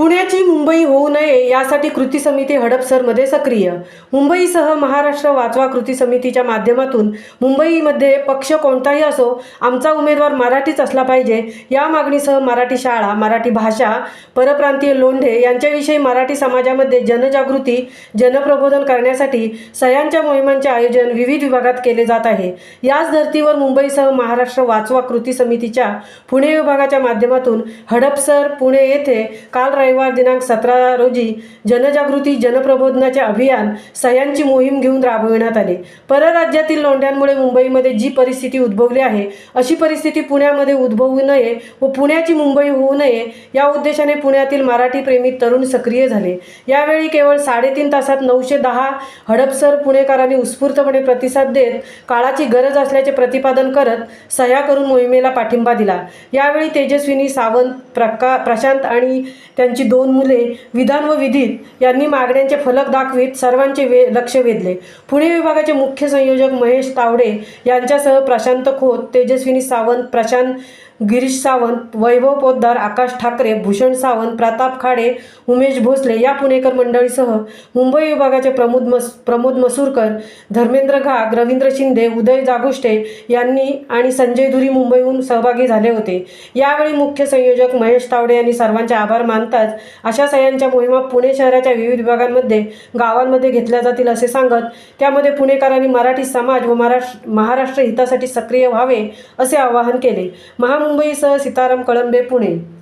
पुण्याची मुंबई होऊ नये यासाठी कृती समिती हडपसरमध्ये सक्रिय. मुंबईसह महाराष्ट्र वाचवा कृती समितीच्या माध्यमातून मुंबईमध्ये पक्ष कोणताही असो आमचा उमेदवार मराठीच असला पाहिजे. या मागणीसह मराठी शाळा मराठी भाषा परप्रांतीय लोंढे यांच्याविषयी मराठी समाजामध्ये जनजागृती जनप्रबोधन करण्यासाठी सह्यांच्या मोहिमांचे आयोजन विविध विभागात केले जात आहे. याच धर्तीवर मुंबईसह महाराष्ट्र वाचवा कृती समितीच्या पुणे विभागाच्या माध्यमातून हडपसर पुणे येथे काल रविवार दिनांक सतरा रोजी जनजागृती जनप्रबोधनाचे अभियान सह्यांची मोहीम घेऊन राबविण्यात आली. परराज्यातील लोंढ्यांमुळे मुंबईमध्ये जी परिस्थिती उद्भवली आहे अशी परिस्थिती पुण्यामध्ये उद्भवू नये व पुण्याची मुंबई होऊ नये या उद्देशाने पुण्यातील मराठी प्रेमी तरुण सक्रिय झाले. यावेळी केवळ साडेतीन तासात नऊशे दहा हडपसर पुणेकरांनी उत्स्फूर्तपणे प्रतिसाद देत काळाची गरज असल्याचे प्रतिपादन करत सह्या करून मोहिमेला पाठिंबा दिला. यावेळी तेजस्विनी सावंत प्रका प्रशांत आणि त्यांची दोन मुले विधान व विधीत यांनी मागण्यांचे फलक दाखवित सर्वांचे वे लक्ष वेधले. पुणे विभागाचे मुख्य संयोजक महेश तावडे यांच्यासह प्रशांत खोत तेजस्विनी सावंत प्रशांत गिरीश सावंत वैभव पोद्दार आकाश ठाकरे भूषण सावंत प्रताप खाडे उमेश भोसले या पुणेकर मंडळीसह मुंबई विभागाचे प्रमोद मस प्रमोद मसूरकर धर्मेंद्र घाग रवींद्र शिंदे उदय जागुष्टे यांनी आणि संजय धुरी मुंबईहून सहभागी झाले होते. यावेळी मुख्य संयोजक महेश तावडे यांनी सर्वांचे आभार मानतात मानताच अशा सह्यांच्या मोहिमा पुणे शहराच्या विविध विभागांमध्ये गावांमध्ये घेतल्या जातील असे सांगत त्यामध्ये पुणेकरांनी मराठी समाज व महाराष्ट्र महाराष्ट्र हितासाठी सक्रिय व्हावे असे आवाहन केले. महामुंबईसह सीताराम कळंबे पुणे.